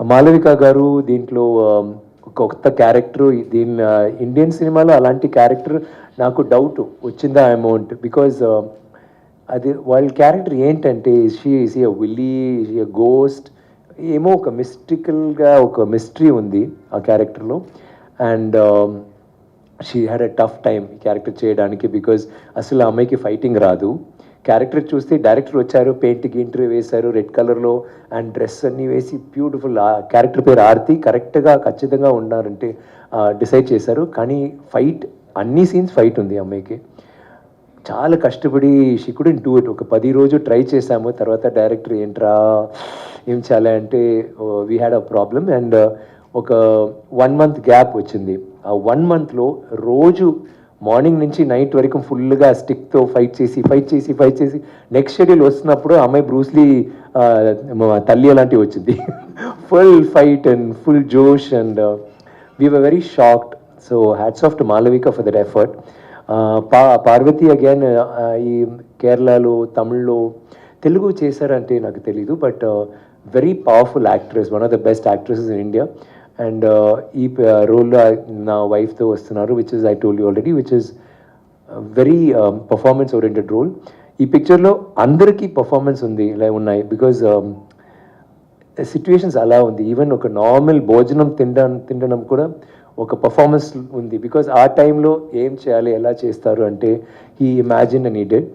మాలవిక గారు దీంట్లో ఒక కొత్త క్యారెక్టర్ దీని ఇండియన్ సినిమాలో అలాంటి క్యారెక్టర్ నాకు డౌట్ వచ్చిందా అమౌంట్ బికాజ్ అది వాళ్ళ క్యారెక్టర్ ఏంటంటే she she willy she ghost ఏమో ఒక మిస్టికల్గా ఒక మిస్టరీ ఉంది ఆ క్యారెక్టర్లో. And she had a tough time character చేయడానికి బికాజ్ అసలు ఆ అమ్మాయికి ఫైటింగ్ రాదు. క్యారెక్టర్ చూస్తే డైరెక్టర్ వచ్చారు పెయింట్ గింటర్ వేశారు రెడ్ కలర్లో అండ్ డ్రెస్ అన్నీ వేసి బ్యూటిఫుల్ క్యారెక్టర్ పేరు ఆర్తి కరెక్ట్గా ఖచ్చితంగా ఉన్నారంటే డిసైడ్ చేశారు. కానీ ఫైట్ అన్ని సీన్స్ ఫైట్ ఉంది అమ్మాయికి. చాలా కష్టపడి షీ కుడెంట్ డూ ఇట్. ఒక పది రోజు ట్రై చేశాము తర్వాత డైరెక్టర్ ఏంట్రా ఏం చేయాలి అంటే we had a problem and ఒక వన్ మంత్ గ్యాప్ వచ్చింది. ఆ వన్ మంత్లో రోజు మార్నింగ్ నుంచి నైట్ వరకు ఫుల్గా స్టిక్తో ఫైట్ చేసి ఫైట్ చేసి ఫైట్ చేసి నెక్స్ట్ షెడ్యూల్ వస్తున్నప్పుడు అమ్మాయి బ్రూస్లీ తల్లి అలాంటివి వచ్చింది. ఫుల్ ఫైట్ అండ్ ఫుల్ జోష్ and we were very shocked so hats off to Malavika for that effort పా పార్వతి అగైన్ ఈ కేరళలో తమిళ్ళో తెలుగు చేశారంటే నాకు తెలీదు but very powerful actress one of the best actresses in India and uh, ఈ రోల్లో నా వైఫ్తో వస్తున్నారు which is I told you already which is very performance oriented role ఈ పిక్చర్లో అందరికీ పర్ఫార్మెన్స్ ఉంది ఇలా ఉన్నాయి. బికాజ్ సిచ్యువేషన్స్ um, అలా ఉంది. ఈవెన్ ఒక నార్మల్ భోజనం తినడం తినడం కూడా ఒక పర్ఫార్మెన్స్ ఉంది. బికాజ్ ఆ టైంలో ఏం చేయాలి ఎలా చేస్తారు అంటే ఈ ఇమాజిన్ అండ్ ఈ డెడ్